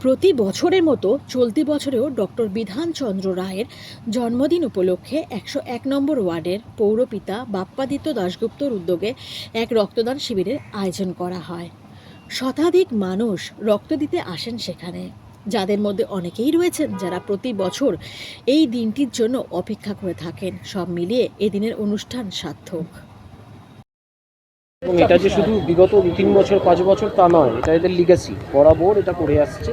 প্রতি বছরের মতো চলতি বছরেও ডক্টর বিধানচন্দ্র রায়ের জন্মদিন উপলক্ষে একশো এক নম্বর ওয়ার্ডের পৌরপিতা বাপ্পাদিত্য দাশগুপ্তর উদ্যোগে এক রক্তদান শিবিরের আয়োজন করা হয়। শতাধিক মানুষ রক্ত দিতে আসেন সেখানে। যাদের মধ্যে অনেকেই রয়েছেন যারা প্রতি বছর এই দিনটির জন্য অপেক্ষা করে থাকেন। সব মিলিয়ে এদিনের অনুষ্ঠান সার্থক। এবং এটা যে শুধু বিগত দু তিন বছর, পাঁচ বছর তা নয়, এটা এদের লিগেসি বরাবর এটা করে আসছে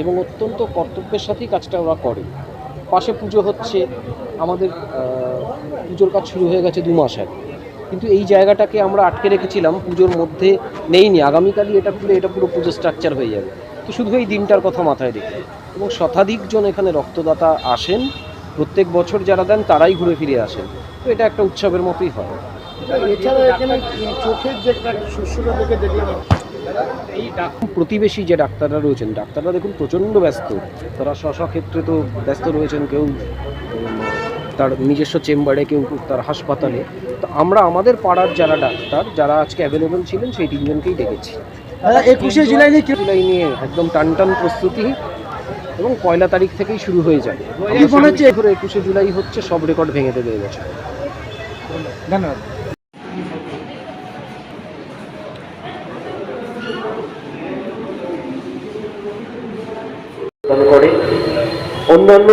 এবং অত্যন্ত কর্তব্যের সাথেই কাজটা ওরা করে। পাশে পুজো হচ্ছে, আমাদের পুজোর কাজ শুরু হয়ে গেছে দু মাস আগে। কিন্তু এই জায়গাটাকে আমরা আটকে রেখেছিলাম, পুজোর মধ্যে নেইনি। আগামীকালই এটা খুলে, এটা পুরো পুজো স্ট্রাকচার হয়ে যাবে। তো শুধু এই দিনটার কথা মাথায় রেখে। এবং শতাধিকজন এখানে রক্তদাতা আসেন। প্রত্যেক বছর যারা দেন, তারাই ঘুরে ফিরে আসেন। তো এটা একটা উৎসবের মতোই হয়। এছাড়া এখানে চোখের যে একটা শুশ্রূষা দেখে দেখলাম প্রতিবেশী যে ডাক্তাররা রয়েছেন ডাক্তাররা দেখুন প্রচণ্ড ব্যস্ত। তারা স্ব ক্ষেত্রে তো ব্যস্ত রয়েছেন কেউ তার নিজস্ব চেম্বারে কেউ তার হাসপাতালে। তো আমরা আমাদের পাড়ার যারা ডাক্তার যারা আজকে অ্যাভেলেবেল ছিলেন সেই তিনজনকেই ডেকেছি একুশে জুলাই নিয়ে জুলাই নিয়ে একদম টান টান প্রস্তুতি এবং পয়লা তারিখ থেকেই শুরু হয়ে যাবে মনে হচ্ছে? একুশে জুলাই হচ্ছে সব রেকর্ড ভেঙে দেবে এবছর ধন্যবাদ। অন্যান্য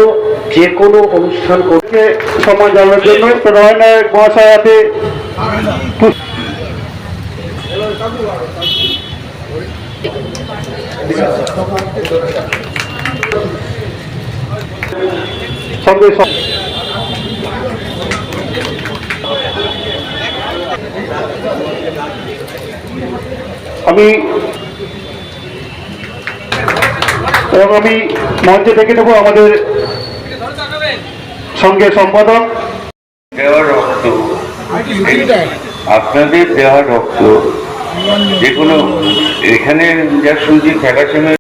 যে কোনো অনুষ্ঠান করতে সময় জানার জন্য প্রধান মহাশয় সঙ্গে সঙ্গে আমি এবং আমি মঞ্চে ডেকে নেব আমাদের সঙ্গে সম্পাদক। দেওয়া রক্ত। আপনাদের দেওয়া রক্ত। যে কোনো এখানে যা শুনছি থ্যালাসেমিয়া